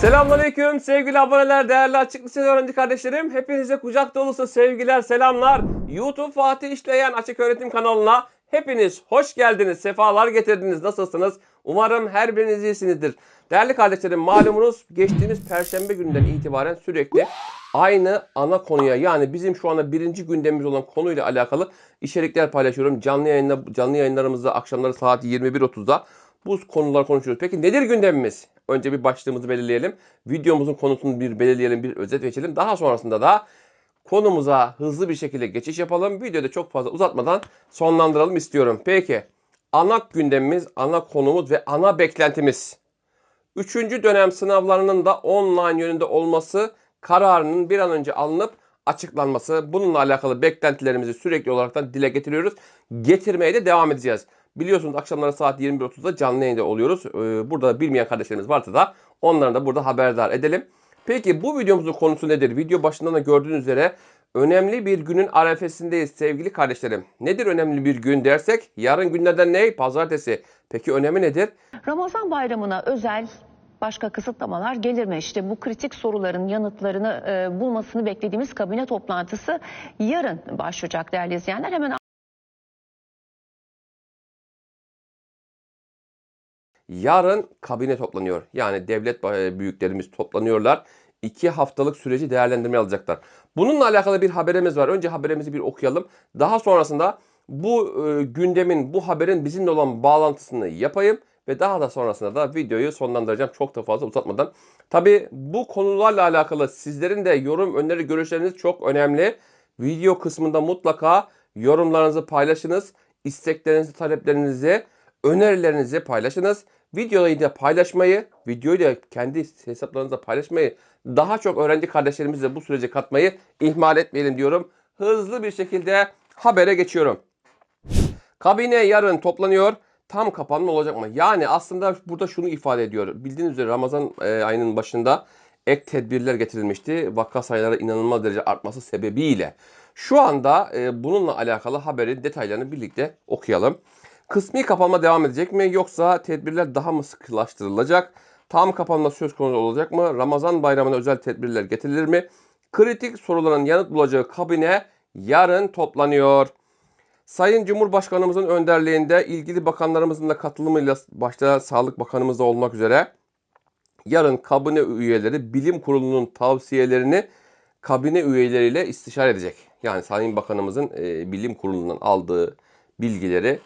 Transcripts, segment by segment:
Selamünaleyküm sevgili aboneler, değerli açık liseli öğrenci kardeşlerim. Hepinize kucak dolusu sevgiler, selamlar. YouTube Fatih İşleyen Açık Öğretim kanalına hepiniz hoş geldiniz, sefalar getirdiniz. Nasılsınız? Umarım her biriniz iyisinizdir. Değerli kardeşlerim malumunuz geçtiğimiz perşembe gününden itibaren sürekli aynı ana konuya yani bizim şu anda birinci gündemimiz olan konuyla alakalı içerikler paylaşıyorum. Canlı yayında canlı yayınlarımızda akşamları saat 21.30'da bu konular konuşuyoruz. Peki nedir gündemimiz? Önce bir başlığımızı belirleyelim. Videomuzun konusunu bir belirleyelim, bir özet geçelim. Daha sonrasında da konumuza hızlı bir şekilde geçiş yapalım. Videoda çok fazla uzatmadan sonlandıralım istiyorum. Peki ana gündemimiz, ana konumuz ve ana beklentimiz. Üçüncü dönem sınavlarının da online yönünde olması kararının bir an önce alınıp açıklanması. Bununla alakalı beklentilerimizi sürekli olarak dile getiriyoruz. Getirmeye de devam edeceğiz. Biliyorsunuz akşamları saat 21.30'da canlı yayında oluyoruz. Ee, Burada bilmeyen kardeşlerimiz varsa da onları da burada haberdar edelim. Peki bu videomuzun konusu nedir? Video başından da gördüğünüz üzere önemli bir günün arefesindeyiz sevgili kardeşlerim. Nedir önemli bir gün dersek? Yarın günlerden ne? Pazartesi. Peki önemi nedir? Ramazan bayramına özel başka kısıtlamalar gelir mi? İşte bu kritik soruların yanıtlarını e, bulmasını beklediğimiz kabine toplantısı yarın başlayacak değerli izleyenler. Hemen Yarın kabine toplanıyor. Yani devlet e, büyüklerimiz toplanıyorlar. İki haftalık süreci değerlendirmeye alacaklar. Bununla alakalı bir haberimiz var. Önce haberimizi bir okuyalım. Daha sonrasında bu e, gündemin, bu haberin bizimle olan bağlantısını yapayım. Ve daha da sonrasında da videoyu sonlandıracağım çok da fazla uzatmadan. Tabi bu konularla alakalı sizlerin de yorum, öneri, görüşleriniz çok önemli. Video kısmında mutlaka yorumlarınızı paylaşınız. isteklerinizi, taleplerinizi, önerilerinizi paylaşınız. Videoyu da paylaşmayı, videoyu da kendi hesaplarınızda paylaşmayı, daha çok öğrenci kardeşlerimizle bu sürece katmayı ihmal etmeyelim diyorum. Hızlı bir şekilde habere geçiyorum. Kabine yarın toplanıyor. Tam kapanma olacak mı? Yani aslında burada şunu ifade ediyor. Bildiğiniz üzere Ramazan e, ayının başında ek tedbirler getirilmişti. Vaka sayıları inanılmaz derece artması sebebiyle. Şu anda e, bununla alakalı haberin detaylarını birlikte okuyalım. Kısmi kapanma devam edecek mi yoksa tedbirler daha mı sıkılaştırılacak? Tam kapanma söz konusu olacak mı? Ramazan bayramına özel tedbirler getirilir mi? Kritik soruların yanıt bulacağı kabine yarın toplanıyor. Sayın Cumhurbaşkanımızın önderliğinde ilgili bakanlarımızın da katılımıyla başta Sağlık Bakanımız da olmak üzere yarın kabine üyeleri bilim kurulunun tavsiyelerini kabine üyeleriyle istişare edecek. Yani Sayın Bakanımızın e, bilim kurulundan aldığı bilgileri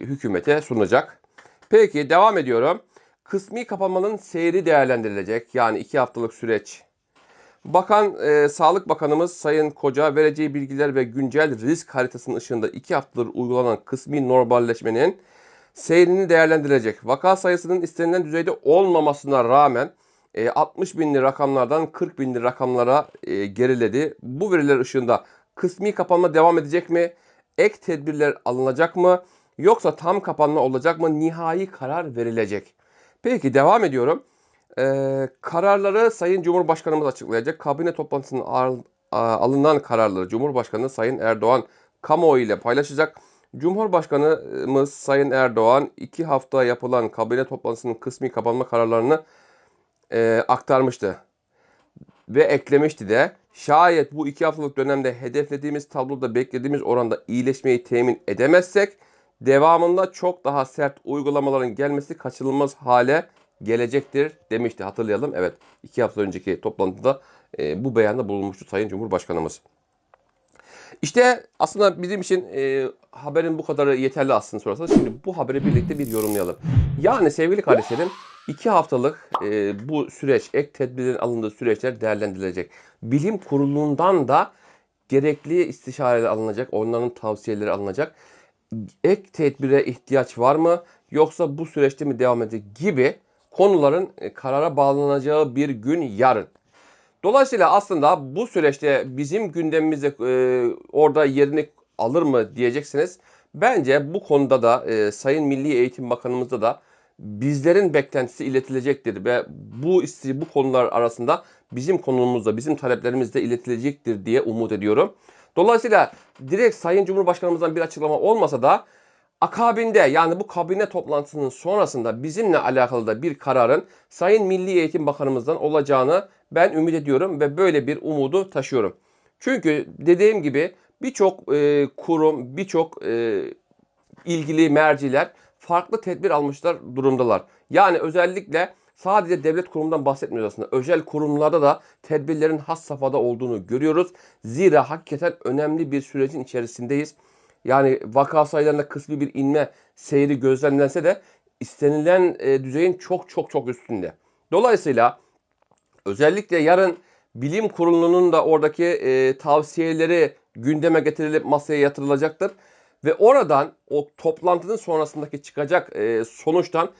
hükümete sunacak. Peki devam ediyorum. Kısmi kapanmanın seyri değerlendirilecek. Yani iki haftalık süreç. Bakan, e, Sağlık Bakanımız Sayın Koca vereceği bilgiler ve güncel risk haritasının ışığında iki haftadır uygulanan kısmi normalleşmenin seyrini değerlendirecek. Vaka sayısının istenilen düzeyde olmamasına rağmen e, 60 binli rakamlardan 40 binli rakamlara e, geriledi. Bu veriler ışığında kısmi kapanma devam edecek mi? Ek tedbirler alınacak mı? Yoksa tam kapanma olacak mı? Nihai karar verilecek. Peki devam ediyorum. Ee, kararları Sayın Cumhurbaşkanımız açıklayacak. Kabine toplantısının alınan kararları Cumhurbaşkanı Sayın Erdoğan kamuoyu ile paylaşacak. Cumhurbaşkanımız Sayın Erdoğan iki hafta yapılan kabine toplantısının kısmi kapanma kararlarını e, aktarmıştı. Ve eklemişti de şayet bu iki haftalık dönemde hedeflediğimiz tabloda beklediğimiz oranda iyileşmeyi temin edemezsek devamında çok daha sert uygulamaların gelmesi kaçınılmaz hale gelecektir demişti. Hatırlayalım. Evet iki hafta önceki toplantıda e, bu beyanda bulunmuştu Sayın Cumhurbaşkanımız. İşte aslında bizim için e, haberin bu kadarı yeterli aslında sorarsanız. Şimdi bu haberi birlikte bir yorumlayalım. Yani sevgili kardeşlerim iki haftalık e, bu süreç, ek tedbirlerin alındığı süreçler değerlendirilecek. Bilim kurulundan da gerekli istişareler alınacak, onların tavsiyeleri alınacak. Ek tedbire ihtiyaç var mı? Yoksa bu süreçte mi devam edecek gibi konuların e, karara bağlanacağı bir gün yarın. Dolayısıyla aslında bu süreçte bizim gündemimizde e, orada yerini alır mı diyeceksiniz. Bence bu konuda da e, Sayın Milli Eğitim Bakanımızda da bizlerin beklentisi iletilecektir ve bu isti bu konular arasında bizim konumuzda, bizim taleplerimiz de iletilecektir diye umut ediyorum. Dolayısıyla direkt Sayın Cumhurbaşkanımızdan bir açıklama olmasa da Akabinde yani bu kabine toplantısının sonrasında bizimle alakalı da bir kararın Sayın Milli Eğitim Bakanımızdan olacağını ben ümit ediyorum ve böyle bir umudu taşıyorum. Çünkü dediğim gibi birçok e, kurum, birçok e, ilgili merciler farklı tedbir almışlar durumdalar. Yani özellikle sadece devlet kurumundan bahsetmiyoruz aslında. Özel kurumlarda da tedbirlerin has safhada olduğunu görüyoruz. Zira hakikaten önemli bir sürecin içerisindeyiz. Yani vaka sayılarında kısmi bir inme seyri gözlemlense de istenilen e, düzeyin çok çok çok üstünde. Dolayısıyla özellikle yarın bilim kurulunun da oradaki e, tavsiyeleri gündeme getirilip masaya yatırılacaktır. Ve oradan o toplantının sonrasındaki çıkacak e, sonuçtan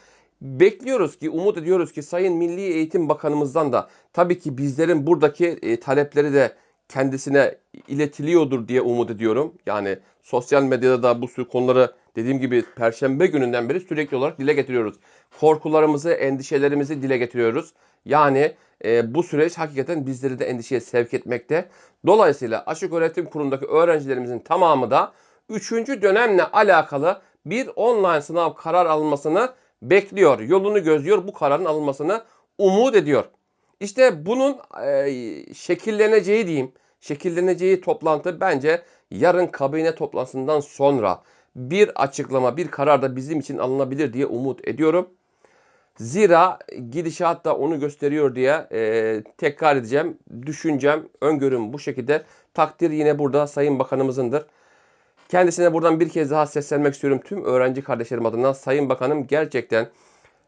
bekliyoruz ki, umut ediyoruz ki Sayın Milli Eğitim Bakanımızdan da tabii ki bizlerin buradaki e, talepleri de kendisine iletiliyordur diye umut ediyorum. Yani sosyal medyada da bu sürü konuları dediğim gibi perşembe gününden beri sürekli olarak dile getiriyoruz. Korkularımızı, endişelerimizi dile getiriyoruz. Yani e, bu süreç hakikaten bizleri de endişeye sevk etmekte. Dolayısıyla Açık Öğretim Kurumu'ndaki öğrencilerimizin tamamı da 3. dönemle alakalı bir online sınav karar alınmasını bekliyor. Yolunu gözlüyor. Bu kararın alınmasını umut ediyor. İşte bunun e, şekilleneceği diyeyim, şekilleneceği toplantı bence yarın kabine toplantısından sonra bir açıklama, bir karar da bizim için alınabilir diye umut ediyorum. Zira gidişat da onu gösteriyor diye e, tekrar edeceğim. Düşüncem, öngörüm bu şekilde. Takdir yine burada Sayın Bakanımızındır. Kendisine buradan bir kez daha seslenmek istiyorum tüm öğrenci kardeşlerim adına. Sayın Bakanım gerçekten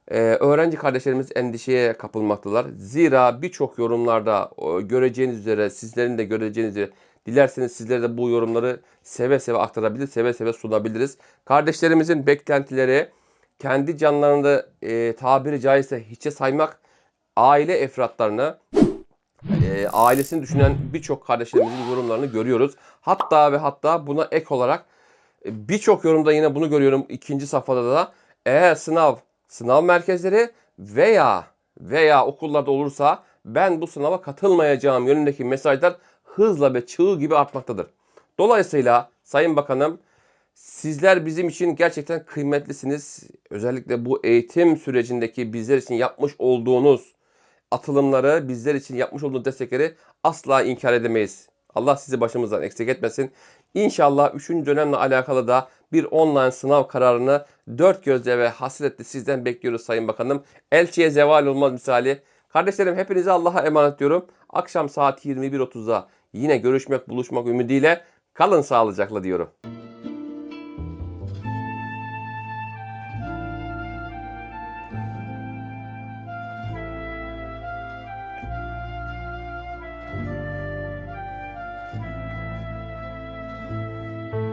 e, öğrenci kardeşlerimiz endişeye kapılmaktalar. Zira birçok yorumlarda o, göreceğiniz üzere, sizlerin de göreceğiniz üzere dilerseniz sizlere de bu yorumları seve seve aktarabilir, seve seve sunabiliriz. Kardeşlerimizin beklentileri kendi canlarında e, tabiri caizse hiçe saymak, aile efratlarını, e, ailesini düşünen birçok kardeşlerimizin yorumlarını görüyoruz. Hatta ve hatta buna ek olarak e, birçok yorumda yine bunu görüyorum ikinci safhada da eğer sınav, sınav merkezleri veya veya okullarda olursa ben bu sınava katılmayacağım yönündeki mesajlar hızla ve çığ gibi artmaktadır. Dolayısıyla Sayın Bakanım sizler bizim için gerçekten kıymetlisiniz. Özellikle bu eğitim sürecindeki bizler için yapmış olduğunuz atılımları, bizler için yapmış olduğunuz destekleri asla inkar edemeyiz. Allah sizi başımızdan eksik etmesin. İnşallah 3. dönemle alakalı da bir online sınav kararını dört gözle ve hasretle sizden bekliyoruz Sayın Bakanım. Elçiye zeval olmaz misali. Kardeşlerim hepinize Allah'a emanet diyorum. Akşam saat 21.30'da yine görüşmek, buluşmak ümidiyle kalın sağlıcakla diyorum.